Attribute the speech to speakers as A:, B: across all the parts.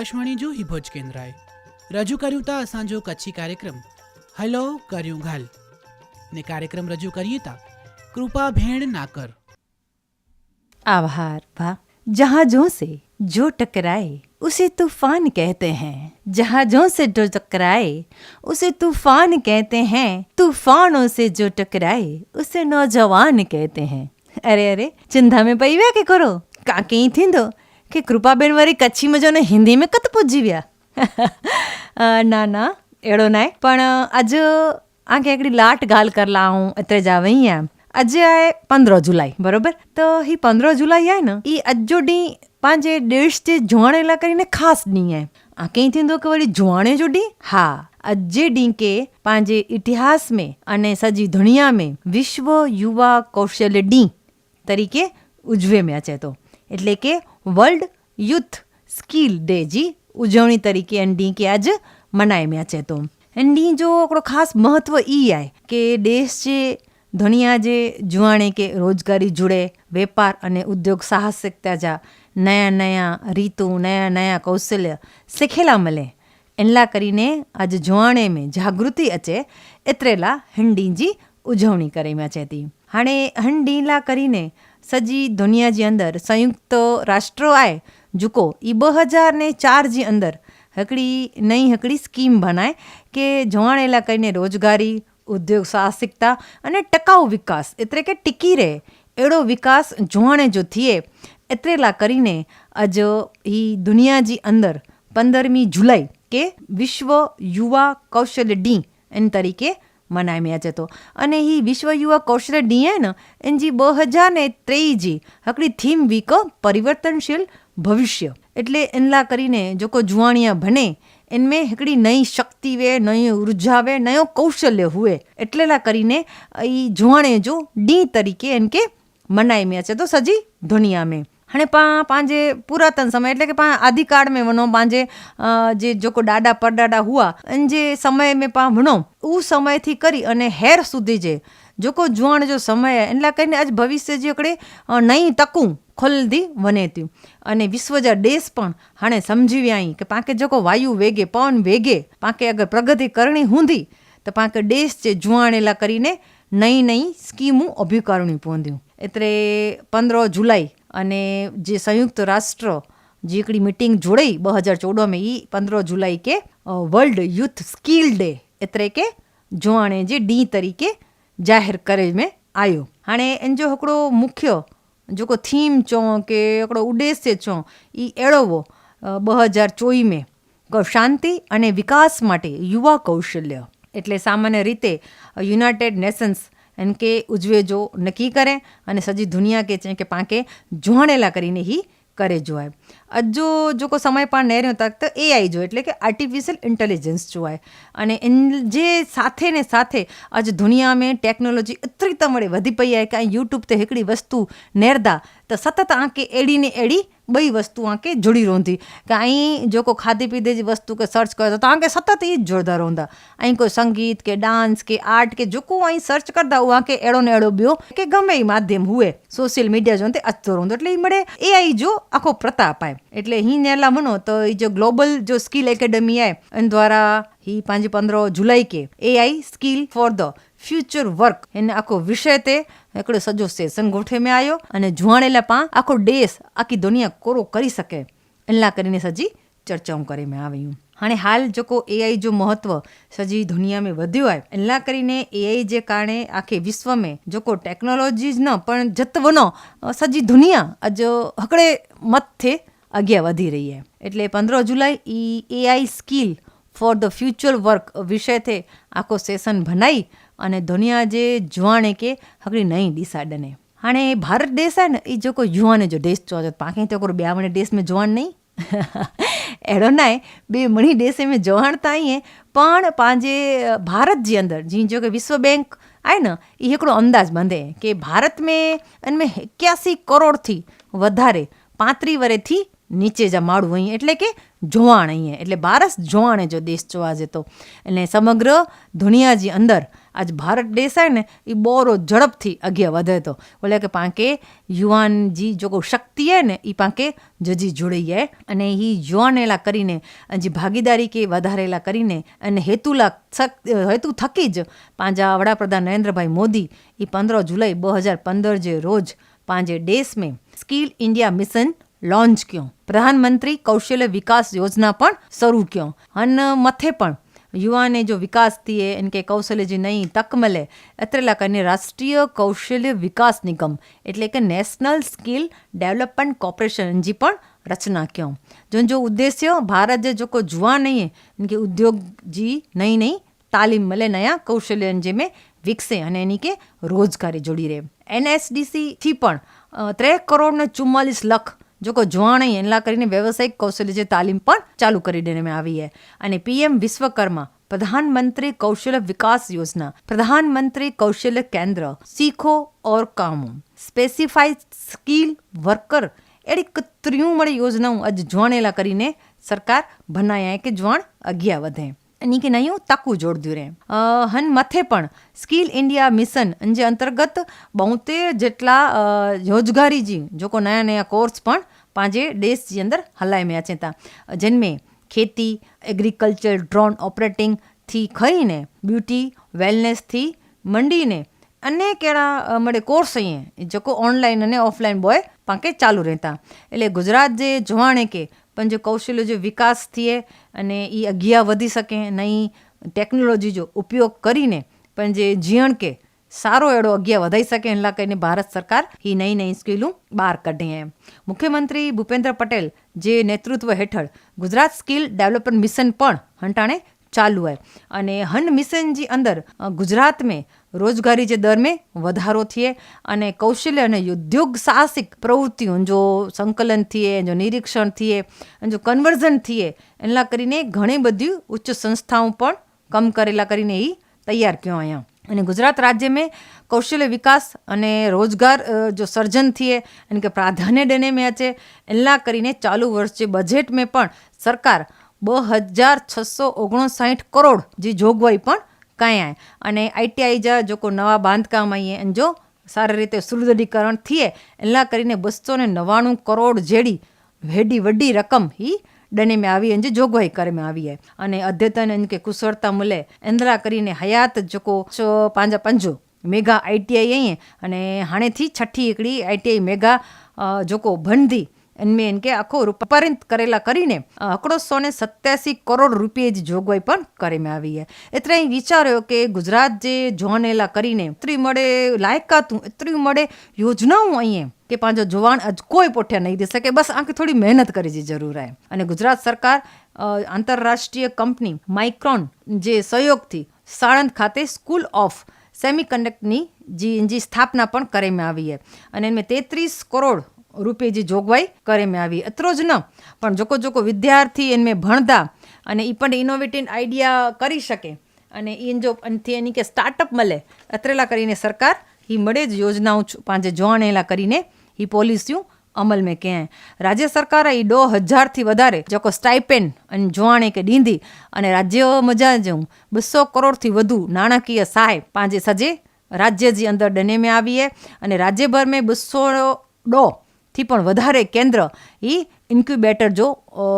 A: आकाशवाणी जो ही भुज केंद्र आहे रजू करियूं था असांजो कच्छी कार्यक्रम हलो करियूं घाल ने कार्यक्रम रजू करिए था कृपा भेण नाकर
B: आभार वाह जहाजों से जो टकराए उसे तूफान कहते हैं जहाजों से जो टकराए उसे तूफान कहते हैं तूफानों से जो टकराए उसे नौजवान कहते हैं अरे अरे चिंता में पई विया के करो काके ई थींदो કે કૃપાબેન વરી કચ્છી મજો ને હિન્દી મેં કત પૂજી વ્યા? ના ના, એડો નાય. પણ આજ આ ક્યાંકડી લાટ ગાલ કરલા હું, અત્રે જ આવે એમ. આજે આય પંદર જુલાઈ, બરોબર? તો એ પંદર જુલાઈ આય ને એ અજો ડી પાંજે દેશ જે જોવાણેલા કરીને ખાસ ડી આય આ કઈ થींदो કે વળી જોવાણે જો ડી હા अजे डी के पंहिंजे इतिहास में अने सॼी दुनिया में विश्व युवा कौशल ॾींहुं तरीक़े उजवे में अचे थो એટલે કે વર્લ્ડ યુથ સ્કિલ ડે જી, ઉજવણી તરીકે એન્ડી કે આજ મનાયમ્યા છે તો. એન્ડી જો આપણો ખાસ મહત્ત્વ ઈ આય કે દેશ છે ધનિયા જે, જુવાણે કે રોજગારી જુડે, વેપાર અને ઉદ્યોગ સાહસિકતા જા, નયા નયા રીતુ, નયા નયા કૌશલ્ય શીખેલા મળે એનલા કરીને આજ જુવાણે મેં જાગૃતિ અચે એત્રેલા હંડીજી ઉજવણી કરીમાં છે તી. હાણે હંડીલા કરીને સજી દુનિયાજી અંદર સંયુક્ત રાષ્ટ્રો આય ઝુકો એ બ હજાર ને ચારજી અંદર. હકડી નહીં હકડી સ્કીમ બનાય કે જવાણ ઇલાકાને રોજગારી, ઉદ્યોગ સાહસિકતા અને ટકાઉ વિકાસ એટલે કે ટીકી રહે. એડો વિકાસ જોણે જો થઈએ એતરેલા કરીને આજ એ દુનિયાજી અંદર પંદરમી જુલાઈ કે વિશ્વ યુવા કૌશલ્ય ડી એન તરીકે ಮನಾಮ್ಯಾಚ್ હતો અને હી વિશ્વ યુવા કૌશલ ડીએન એનજી બે હજાર ને ત્રેઈજી હકડી થીમ વીક પરિવર્તનશીલ ભવિષ્ય. એટલે એનલા કરીને જો કો જુવાણિયા ભને એનમે હિકડી નઈ શક્તિ વે નઈ ઊર્જા વે નયો કૌશલ્ય હુએ. એટલેલા કરીને એ જુવાણે જો ડી તરીકે એનકે મનાઈ મેં છે તો સજી દુનિયા મેં हाणे पाण पंहिंजे पुरातन समय એટલે કે पाण आदिकाल में वञो पंहिंजे जे जेको ॾाॾा परॾाॾा हुआ इन जे समय में पाण वञो उहो समय थी करी अने हेर સુધી જે जेको जुआण जो समय आहे इन लाइ कहिने अॼु भविष्य जी हिकिड़ी नई तकूं खुलंदी वञे थियूं अने विश्व जा देश पण हाणे सम्झी विया आहिनि की पाण खे जेको वायु वेगे पवन वेगे पाण खे अगरि प्रगति करणी हूंदी त पाण खे देश जे जुआण लाइ કરીને नई नई स्कीमूं उभियूं करणियूं पवंदियूं एतिरे पंद्रहं जुलाई अने जे संयुक्त राष्ट्र जी हिकिड़ी मीटिंग जोड़ई ॿ हज़ार चोॾहं में ई पंद्रहं जुलाई के वर्ल्ड यूथ स्किल डे एतिरे के जुआणे जे ॾींहुं तरीक़े ज़ाहिर करे में आयो हाणे इन जो हिकिड़ो मुख्य जेको थीम चऊं की हिकिड़ो उद्देश्य चऊं ई अहिड़ो हो ॿ हज़ार चोवीह में क- શાંતિ અને વિકાસ માટે યુવા કૌશલ્ય એટલે સામાન્ય રીતે યુનાઇટેડ નેશન્સ એન કે ઉજવેજો નક્કી કરે અને સજી દુનિયા કે છે કે પાંકે જોણેલા કરીને હી કરે જો जो जो को समय પણ નહીં રહ્યો તક, તો એઆઈ જો, એટલે કે આર્ટિફિશિયલ ઇન્ટેલિજન્સ જો આય અને જે સાથે ને સાથે આજ દુનિયા મેં ટેકનોલોજી એટલી તમારે વધી પઈ આય કે આ યુટ્યુબ તે હિકડી વસ્તુ નેરદા, તો સતત આંકે એડી ને એડી બઈ વસ્તુ આંકે જોડી રોંધી. કે અહીં જો કોઈ ખાધી પીધી જે વસ્તુ કે સર્ચ કરે તો આંકે સતત એ જ જોડતા રોંધા. અહીં કોઈ સંગીત કે ડાન્સ કે આર્ટ કે જો કોઈ અહીં સર્ચ કરતા હું આંકે એડો ને એડો બ્યો કે ગમે એ માધ્યમ હુએ. સોશિયલ મીડિયા જો તે અચતો રોંધો. એટલે એ મળે એ આઈ જો આખો પ્રતાપ આય. એટલે અહીં નેલા મનો, તો એ જો ગ્લોબલ જો સ્કિલ એકેડમી આય, એન દ્વારા હી પાંચ પંદર જુલાઈ કે AI skill for the future work એને આખો વિષય તે એકડો સજો સેશન ગોઠવે મેં આવ્યો અને જુવાણેલા પા આખો દેશ, આખી દુનિયા કોરો કરી શકે. એલા કરીને સજી ચર્ચાઓ કરી મેં આવ્યું અને હાલ જોકો એઆઈ જો મહત્વ સજી દુનિયામાં વધ્યું હોય એલા કરીને એઆઈ જે કારણે આખે વિશ્વમાં જોકો ટેકનોલોજી જ ન, પણ જતવનો સજી દુનિયા આજ હકડે મત થે मथे અગિયાર વધી રહી છે એટલે પંદર જુલાઈ ई AI skill for the future work વિષય તે આખો સેશન ભનાઈ અને દુનિયા જે जुआणे खे हिकिड़ी नई दिशा ॾिने हाणे भारत देश आहे न ई जेको युवान जो देश चओ त पाण खे त हिकिड़ो ॿिया वणे देश में जुआन नहीं अहिड़ो न आहे ॿिए मणी देश में जुआण त आई आहे पण पंहिंजे भारत जे अंदरि जीअं जेको विश्व बैंक आहे न ई हिकिड़ो अंदाज़ ॿंधे की भारत में इन में એક્યાસી કરોડથી વધારે પાંત્રી વરેથી નીચે જ માળું અહીં એટલે કે જોવાણ અહીંયા. એટલે બારસ જોવાણે જો દેશ જોવા જતો એટલે સમગ્ર દુનિયાજી અંદર આજ ભારત દેસાઈ ને એ બોરો ઝડપથી અગિયા વધે તો. બોલે કે પાંકે યુવાનજી જો શક્તિ હે ને એ પાંકે જજી જોડી જાય અને એ યુવાનેલા કરીને, જે ભાગીદારી કે વધારેલા કરીને અને હેતુલા હેતુ થકી જ પાંજા વડાપ્રધાન નરેન્દ્રભાઈ મોદી એ પંદર જુલાઈ બે હજાર પંદર જે રોજ પાંજે દેશ મેં સ્કિલ ઇન્ડિયા મિશન લોન્ચ ક્યો. પ્રધાનમંત્રી કૌશલ્ય વિકાસ યોજના પણ શરૂ ક્યો. અને મથે પણ યુવાને જો વિકાસ દિએ ઇનકે કૌશલ્ય જે નહીં તક મળે એટલા કરીને રાષ્ટ્રીય કૌશલ્ય વિકાસ નિગમ, એટલે કે નેશનલ સ્કિલ ડેવલપમેન્ટ કોર્પોરેશન જી પણ રચના ક્યો. જંજો ઉદ્દેશ્ય ભારત જે જોકો જુવા નહીં ઇનકે ઉદ્યોગ જી નહીં નહીં તાલીમ મળે નયા કૌશલ્ય જેમે વિકસે અને એની કે રોજગારી જોડી રહે એનએસડીસીથી પણ ત્રેક કરોડ ને ચુમ્માલીસ લાખ જો જુવાણી એનલા કરીને વ્યવસાયિક કૌશલ્ય જે તાલીમ પણ ચાલુ કરી દેવામાં આવી છે. અને પીએમ વિશ્વકર્મા પ્રધાનમંત્રી કૌશલ્ય વિકાસ યોજના, પ્રધાનમંત્રી કૌશલ્ય કેન્દ્ર, શીખો ઓર કામો સ્પેસિફાઈડ સ્કિલ વર્કર એડી કતરીયું મળી યોજનાઓ આજ જોણેલા કરીને સરકાર બનાયા કે જોણ અગિયા વધે. એની કે નહીં તકું જોડદ્યું રહે. હન મથે પણ સ્કિલ ઇન્ડિયા મિશન જે અંતર્ગત બોતેર જેટલા રોજગારીજી જોકો નયા નયા કોર્સ પણ પાંજે દેશ જે અંદર હલાય મેં છે તા જન્મે ખેતી એગ્રીકલ્ચર ડ્રોન ઓપરેટિંગથી ખઈને બ્યુટી વેલનેસથી મંડીને અનેક એડા અ, મળે કોર્સ અહીંયા જેકો ઓનલાઈન અને ઓફલાઈન બોય પાંકે ચાલુ રહેતા. એટલે ગુજરાત જે જોવાણે કે પણ જે કૌશલ્ય જે વિકાસ થઈએ અને એ અગિયા વધી શકે નહીં ટેકનોલોજી જો ઉપયોગ કરીને જે જીવણ કે સારો એડો અગિયા વધાઈ શકે એટલા કહીને ભારત સરકાર એ નઈ નઈ સ્કીલું બહાર કાઢે એમ. મુખ્યમંત્રી ભૂપેન્દ્ર પટેલ જે નેતૃત્વ હેઠળ ગુજરાત સ્કિલ ડેવલપમેન્ટ મિશન પણ હંટાણે ચાલુ હે અને હન મિશન જે અંદર ગુજરાત મેં રોજગારી જે દર મેં વધારો થયે અને કૌશલ્ય અને ઉદ્યોગ સાહસિક પ્રવૃત્તિઓ, જો સંકલન થયે, જો નિરીક્ષણ થયે, જો કન્વર્ઝન થયે એટલા કરીને ઘણી બધી ઉચ્ચ સંસ્થાઓ પણ કમ કરેલા કરીને એ તૈયાર કયો અહીંયા અને ગુજરાત राज्य में कौशल्य विकास અને રોજગાર અ, જો સર્જન થઈએ અને કે પ્રાધાન્ય દેને में अचे એના કરીને ચાલુ વર્ષ જે બજેટ में પણ સરકાર બ હજાર છસો ઓગણસાઠ કરોડ જે જોગવાઈ પણ કાંઈ આય અને આઈટીઆઈ જા જો કોઈ નવા બાંધકામ આવીએ અને જો સારી રીતે સુદૃઢીકરણ થઈએ એના કરીને બસો ને નવ્વાણું કરોડ જેડી વેડી વડી રકમ ही में આવી અને જે જોગવાઈ કરવામાં આવી અને અદ્યતન અને કે કુશળતા મળે. એન્દ્રા કરીને હયાત જેકો પાંજા પંજો. મેગા આઈટીઆઈ અને હાણેથી છઠ્ઠી એકડી આઈટીઆઈ મેગા જોકો ભંધી એન કે આખો રૂપાંતરિત કરેલા કરીને અકડોસો ને સત્યાસી કરોડ રૂપિયે જ જોગવાઈ પણ કરવામાં આવી છે. એટલે અહીં વિચાર્યો કે ગુજરાત જે જોનેલા કરીને એતરી મળે લાયકાતું એટલી મળે યોજનાઓ અહીંયા, કે પાંચો જોવાણ અજ કોઈ પોઠ્યા નહીં દે શકે. બસ આંખે થોડી મહેનત કરી જરૂર આય અને ગુજરાત સરકાર આંતરરાષ્ટ્રીય કંપની માઇક્રોન જે સહયોગથી સાણંદ ખાતે સ્કૂલ ઓફ સેમિકન્ડક્ટની જી સ્થાપના પણ કરવામાં આવી છે. અને એમાં તેત્રીસ કરોડ રૂપિયા જે જોગવાઈ કરવામાં આવી. અત્રો જ ન, પણ જોકો જોકો વિદ્યાર્થી એમને ભણતા અને એ પણ ઇનોવેટિવ આઈડિયા કરી શકે. અને એ જો એનથી એની કે સ્ટાર્ટઅપ મળે, અત્રેલા કરીને સરકાર એ મળે જ યોજનાઓ પાંજે જોવાણેલા કરીને એ પોલિસીઓ અમલ મેં ક્યાંય. રાજ્ય સરકારે એ દો હજારથી વધારે જોકો સ્ટાઇપેન્ડ અને જોવાણે કે ડીંધી અને રાજ્ય મજા જવું બસો કરોડથી વધુ નાણાકીય સહાય પાંજે સજે રાજ્ય જે અંદર ડને में આવી है અને રાજ્યભર મેં બસો ડો થી પણ વધારે કેન્દ્ર એ ઇન્ક્યુબેટર જો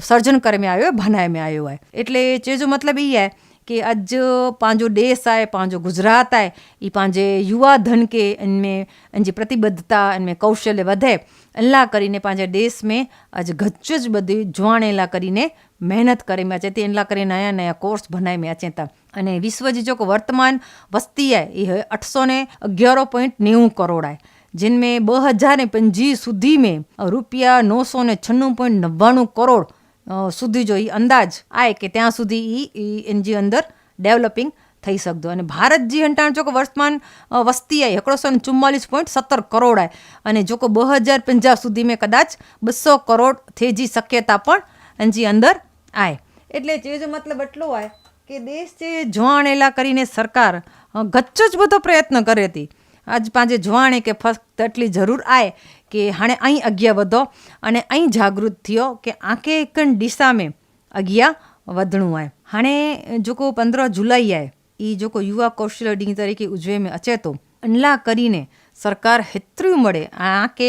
B: સર્જન કરે મેં આવ્યો બનાય મેં આવ્યો હોય. એટલે ચેજો મતલબ એ आहे કે અજ पंहिंजो દેશ आहे पंहिंजो ગુજરાત आहे એ पंहिंजे યુવા ધન કે इनमें इनजी પ્રતિબદ્ધતા इनमें કૌશલ્ય વધે અલ્લા કરીને पंहिंजे દેશ મેં અજ ગચ્ચ જ બધી જોવાણેલા કરીને મહેનત કરી મેં ચેતી એલા કરી નયા નયા કોર્સ બનાવી મેં ચેતા અને વિશ્વ જી જો વર્તમાન વસ્તી आहे એ અઠસો ને અગિયારો પોઈન્ટ નેવું કરોડ आहे जिन में ॿ हज़ार ऐं पंजी સુધી में રૂપિયા નવસો ને છન્નું પોઈન્ટ નવ્વાણું કરોડ અ, સુધી જો એ અંદાજ આય કે ત્યાં સુધી એ એનજી અંદર ડેવલપિંગ થઈ શકતો અને ભારત જે હંટાણ જો કે વર્તમાન અ, વસ્તી આય हिकिड़ो ને ચુમ્માલીસ પોઈન્ટ સત્તર કરોડ आहे અને જો કે ॿ હજાર પંજાહ સુધી में કદાચ બસો કરોડ થઈ જી શક્યતા પણ એનજી અંદર આય એટલે જે જો મતલબ એટલો आहे કે દેશ જે જોવાણેલા કરીને સરકાર અ, ગચ્ચ જ બધો પ્રયત્ન કરે હતી આજ પાંજે જોવાણે કે ફક્ત એટલી જરૂર આય કે હાણે અહીં અગિયા વધો અને અહીં જાગૃત થયો કે આંકે એકન ડીસામે અગિયા વધણું આય. હાણે જોકો પંદર જુલાઈ આય. એ જોકો યુવા કૌશલ્ય ડી તરીકે ઉજવે મેં અચેતો. અનલા કરીને સરકાર હેતર્યું મળે. આંકે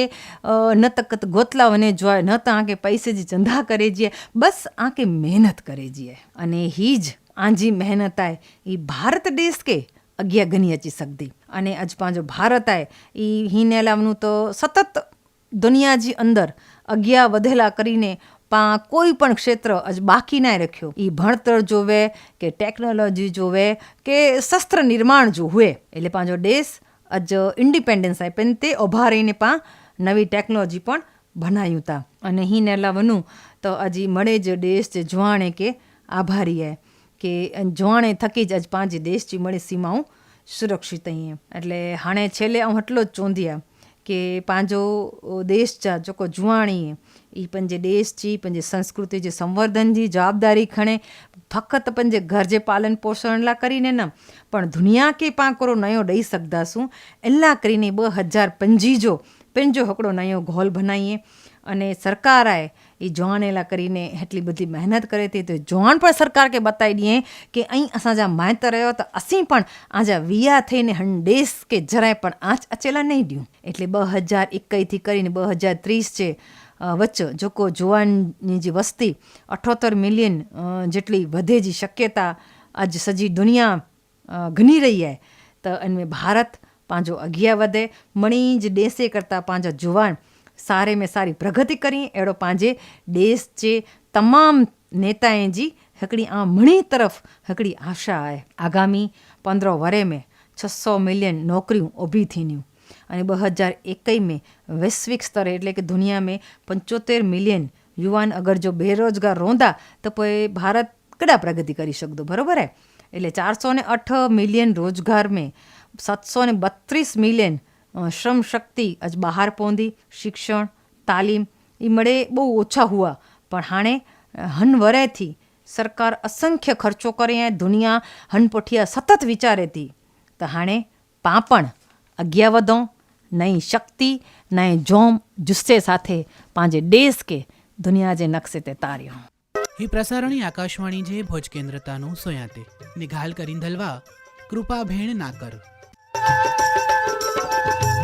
B: ન તકત ગોતલા વને જોય ન તો આંકે પૈસે જે ચંદા કરે જઈએ બસ આંકે મહેનત કરે જઈએ અને હી જ આંજી મહેનત આય એ ભારત દેશ કે અગિયા ગણી અચી શકતી અને આજ પાંજો ભારત આય એ હિનેલામનું તો સતત દુનિયાજી અંદર અગિયા વધેલા કરીને પા કોઈ પણ ક્ષેત્ર આજ બાકી ના રાખ્યો. એ ભણતર જોવે, કે ટેકનોલોજી જોવે, કે શસ્ત્ર નિર્માણ જોવે. એટલે પાંજો દેશ આજ ઇન્ડિપેન્ડન્સ આય પણ તે ઊભા રહીને પા નવી ટેકનોલોજી પણ બનાવ્યું તા. અને હિને લાવવાનું તો હજી મળે જ દેશ જે જોવાણે કે આભારી હે કે જોવાણે થકી જ આજ પાંચ દેશજી મળે સીમાઓ સુરક્ષિત અહીંયા એટલે હાણે છેલ્લે હું એટલો જ ચોંધ્યા કે पंहिंजो देश जा जेको जुआणी ई पंहिंजे देश जी पंहिंजे संस्कृति जे संवर्धन जी जवाबदारी खणे फ़क़ति पंहिंजे घर जे पालन पोषण लाइ કરીને ન, પણ દુનિયા કે પાંકરો નયો દઈ સકદાસું એલા કરીને બ હજાર પંજી જો पंहिंजो हिकिड़ो નયો ગોલ બનાવીએ અને સરકારાએ એ જોણ એલા કરીને એટલી બધી મહેનત કરે તે. તો જોણ પણ સરકાર કે બતાવી દઈએ કે અહીં અસાંજા માયતર રહ્યો તો અસી પણ આજા વિયા થઈને હંડેસ કે જરાય પણ આંચ અચેલા નહીં દ્યું. એટલે બ હજાર એકથી કરીને બ હજાર ત્રીસ છે વચ્ચે જોકો જોવાનની જે વસ્તી અઠોતેર મિલિયન જેટલી વધે જે શક્યતા આજ સજી દુનિયા ઘણી રહી હે. તો એનમે ભારત પાંજો અગિયા વધે, મણી જ દેશે કરતાં પાંજો જુવાન સારે મેં સારી પ્રગતિ કરી એડો પાંજે દેશ છે તમામ નેતાએ જી હકડી આ મણી તરફ હકડી આશા આય આગામી પંદર વરે મેં છસો મિલિયન નોકરીઓ ઊભી થઈન્યું અને બે હજાર એકઈ મેં વૈશ્વિક સ્તરે એટલે કે દુનિયા મેં પંચોતેર મિલિયન યુવાન અગર જો બેરોજગાર રોંધા તો પછી ભારત કડા પ્રગતિ કરી શકતો બરાબર હે એટલે ચારસો ને અઠ મિલિયન રોજગાર મેં સાતસો ને બત્રીસ મિલિયન શ્રમશક્તિ આજ બહાર પોંદી શિક્ષણ, તાલીમ એ મળે બહુ ઓછા હુઆ. પણ હાણે હનવરેથી સરકાર અસંખ્ય ખર્ચો કરે, દુનિયા હનપોઠિયા સતત વિચારેતી તો. હાણે, પાપણ, અગિયાવદો, નઈ શક્તિ, નઈ જોમ, જુસ્સે સાથે પાંજે દેશ કે દુનિયા જે નકશે તે તાર્યો.
A: હી પ્રસારણી આકાશવાણી જે ભોજ કેન્દ્રતાનું સોયાતે. નિઘાલ કરીન ધલવા કૃપા ભેણ ના કર Thank you.